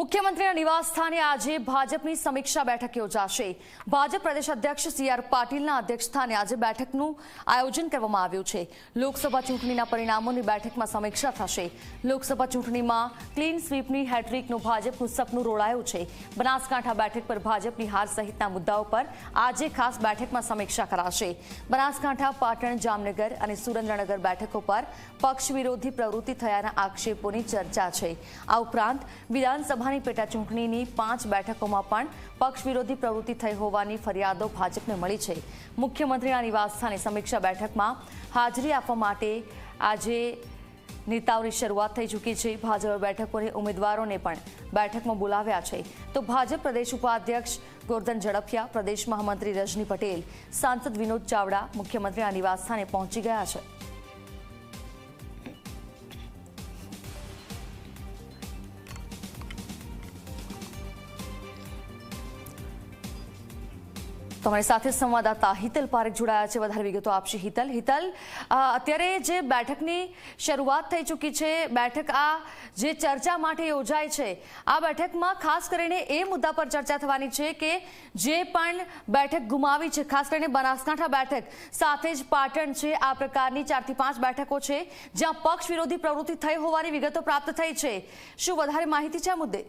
મુખ્યમંત્રીના નિવાસસ્થાને આજે ભાજપની સમીક્ષા બેઠક યોજાશે. ભાજપ પ્રદેશ અધ્યક્ષ સી આર પાટીલના અધ્યક્ષસ્થાને આજે બેઠકનું આયોજન કરવામાં આવ્યું છે. લોકસભા ચૂંટણીના પરિણામોની બેઠકમાં સમીક્ષા થશે. લોકસભા ચૂંટણીમાં ક્લીન સ્વીપની હેટ્રિકનું ભાજપનું સપનું રોડાયું છે. બનાસકાંઠા બેઠક પર ભાજપની હાર સહિતના મુદ્દાઓ પર આજે ખાસ બેઠકમાં સમીક્ષા કરાશે. બનાસકાંઠા, પાટણ, જામનગર અને સુરેન્દ્રનગર બેઠકો પર પક્ષ વિરોધી પ્રવૃત્તિ થયાના આક્ષેપોની ચર્ચા છે. આ ઉપરાંત વિધાનસભાની પેટા ચૂંટણીની પાંચ બેઠકોમાં પણ પક્ષ વિરોધી પ્રવૃત્તિ થઈ હોવાની ફરિયાદો ભાજપને મળી છે. મુખ્યમંત્રીના નિવાસસ્થાને સમીક્ષા બેઠકમાં હાજરી આપવા માટે આજે નેતાઓની શરૂઆત થઈ ચૂકી છે. ભાજપ બેઠકોની ઉમેદવારોને પણ બેઠકમાં બોલાવ્યા છે. તો ભાજપ પ્રદેશ ઉપાધ્યક્ષ ગોરધન ઝડફિયા, પ્રદેશ મહામંત્રી રજની પટેલ, સાંસદ વિનોદ ચાવડા મુખ્યમંત્રીના નિવાસસ્થાને પહોંચી ગયા છે. તમારી સાથે સંવાદદાતા હિતલ પારેખ જોડાયા છે. વધારે વિગતો આપશે હિતલ. હિતલ અત્યારે જે બેઠકની શરૂઆત થઈ ચૂકી છે, બેઠક આ જે ચર્ચા માટે યોજાય છે, આ બેઠકમાં ખાસ કરીને એ મુદ્દા પર ચર્ચા થવાની છે કે જે પણ બેઠક ગુમાવી છે, ખાસ કરીને બનાસકાંઠા બેઠક, સાથે જ પાટણ છે, આ પ્રકારની ચારથી પાંચ બેઠકો છે, જ્યાં પક્ષ વિરોધી પ્રવૃત્તિ થઈ હોવાની વિગતો પ્રાપ્ત થઈ છે. શું વધારે માહિતી છે આ મુદ્દે?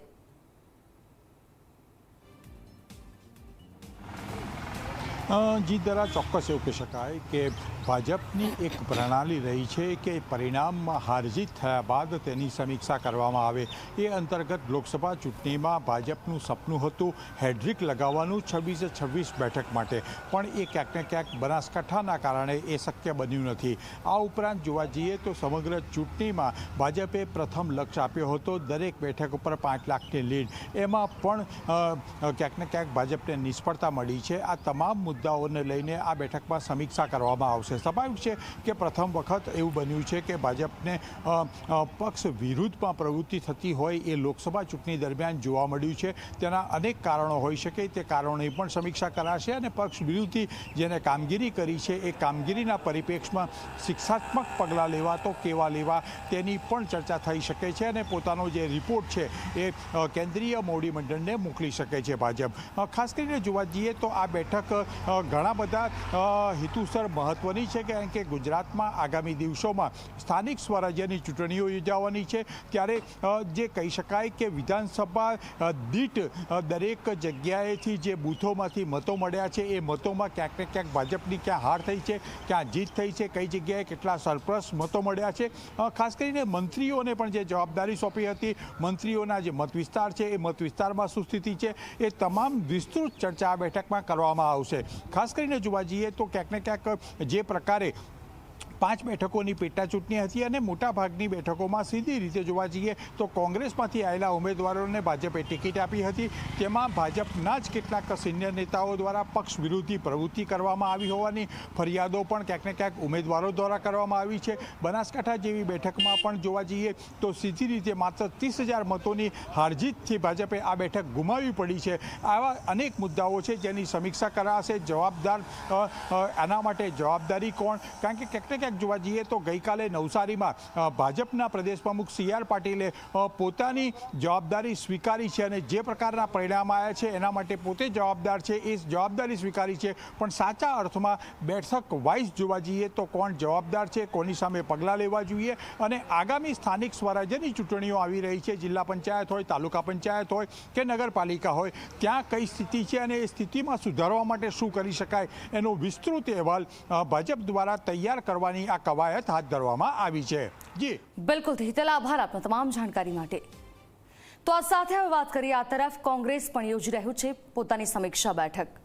જી દરા ચોક્કસ એવું કહી શકાય કે ભાજપની એક પ્રણાલી રહી છે કે પરિણામમાં હારજીત થયા બાદ તેની સમીક્ષા કરવામાં આવે. એ અંતર્ગત લોકસભા ચૂંટણીમાં ભાજપનું સપનું હતું હેડ્રિક લગાવવાનું છવ્વીસે છવ્વીસ બેઠક માટે. પણ એ ક્યાંક ને ક્યાંક બનાસકાંઠાના કારણે એ શક્ય બન્યું નથી. આ ઉપરાંત જોવા જઈએ તો સમગ્ર ચૂંટણીમાં ભાજપે પ્રથમ લક્ષ્ય આપ્યો હતો દરેક બેઠક ઉપર પાંચ લાખની લીડ. એમાં પણ ક્યાંક ને ક્યાંક ભાજપને નિષ્ફળતા મળી છે. આ તમામ મુદ્દાઓને લઈને આ બેઠકમાં સમીક્ષા કરવામાં આવશે. સ્વાભાવિક છે કે પ્રથમ વખત એવું બન્યું છે કે ભાજપને પક્ષ વિરુદ્ધમાં પ્રવૃત્તિ થતી હોય એ લોકસભા ચૂંટણી દરમિયાન જોવા મળ્યું છે. તેના અનેક કારણો હોઈ શકે. તે કારણોની પણ સમીક્ષા કરાશે અને પક્ષ વિરુદ્ધથી જેને કામગીરી કરી છે એ કામગીરીના પરિપ્રેક્ષમાં શિક્ષાત્મક પગલાં લેવા તો કેવા લેવા તેની પણ ચર્ચા થઈ શકે છે અને પોતાનો જે રિપોર્ટ છે એ કેન્દ્રીય મોવડી મંડળને મોકલી શકે છે ભાજપ. ખાસ કરીને જોવા જઈએ તો આ બેઠક ઘણા બધા હેતુસર હેતુસર મહત્વની છે કારણ કે ગુજરાતમાં આગામી દિવસોમાં સ્થાનિક સ્વરાજ્યની ચૂંટણીઓ યોજાવાની છે. ત્યારે જે કહી શકાય કે વિધાનસભા દીઠ દરેક જગ્યાએથી જે બૂથોમાંથી મતો મળ્યા છે, એ મતોમાં ક્યાંક ને ક્યાંક ભાજપની ક્યાં હાર થઈ છે, ક્યાં જીત થઈ છે, કઈ જગ્યાએ કેટલા સરપ્લસ મતો મળ્યા છે. ખાસ કરીને મંત્રીઓને પણ જે જવાબદારી સોંપી હતી, મંત્રીઓના જે મત વિસ્તાર છે, એ મત વિસ્તારમાં શું સ્થિતિ છે, એ તમામ વિસ્તૃત ચર્ચા આ બેઠકમાં કરવામાં આવશે. ખાસ કરીને જોવા જઈએ તો ક્યાંક ને ક્યાંક જે para Karen. પાંચ બેઠકોની પેટાચૂંટણી હતી અને મોટાભાગની બેઠકોમાં સીધી રીતે જોવા જઈએ તો કોંગ્રેસમાંથી આવેલા ઉમેદવારોને ભાજપે ટિકિટ આપી હતી. તેમાં ભાજપના જ કેટલાક સિનિયર નેતાઓ દ્વારા પક્ષ વિરોધી પ્રવૃત્તિ કરવામાં આવી હોવાની ફરિયાદો પણ ક્યાંક ને ક્યાંક ઉમેદવારો દ્વારા કરવામાં આવી છે. બનાસકાંઠા જેવી બેઠકમાં પણ જોવા જઈએ તો સીધી રીતે માત્ર ત્રીસ હજાર મતોની હારજીતથી ભાજપે આ બેઠક ગુમાવી પડી છે. આવા અનેક મુદ્દાઓ છે જેની સમીક્ષા કરાશે જવાબદાર આના માટે જવાબદારી કોણ? કારણ કે ક્યાંક ને ક્યાંક જોવા જઈએ તો ગઈકાલે નવસારીમાં ભાજપના પ્રદેશ પ્રમુખ સી આર પાટીલે પોતાની જવાબદારી સ્વીકારી છે અને જે પ્રકારના પરિણામ આવ્યા છે એના માટે પોતે જવાબદાર છે. એ જવાબદારી સ્વીકારી છે, પણ સાચા અર્થમાં બેઠક વાઇઝ જોવા જઈએ તો કોણ જવાબદાર છે, કોની સામે પગલાં લેવા જોઈએ અને આગામી સ્થાનિક સ્વરાજ્યની ચૂંટણીઓ આવી રહી છે. જિલ્લા પંચાયત હોય, તાલુકા પંચાયત હોય કે નગરપાલિકા હોય ત્યાં કઈ સ્થિતિ છે અને એ સ્થિતિમાં સુધારવા માટે શું કરી શકાય એનો વિસ્તૃત અહેવાલ ભાજપ દ્વારા તૈયાર કરવાની આ કવાયત હાથ ધરવામાં આવી છે. જી. બિલકુલ હિતલ આભાર આપના તમામ જાણકારી માટે. તો આ સાથે હવે વાત કરીએ આ તરફ કોંગ્રેસ પણ યોજી રહ્યું છે પોતાની સમીક્ષા બેઠક.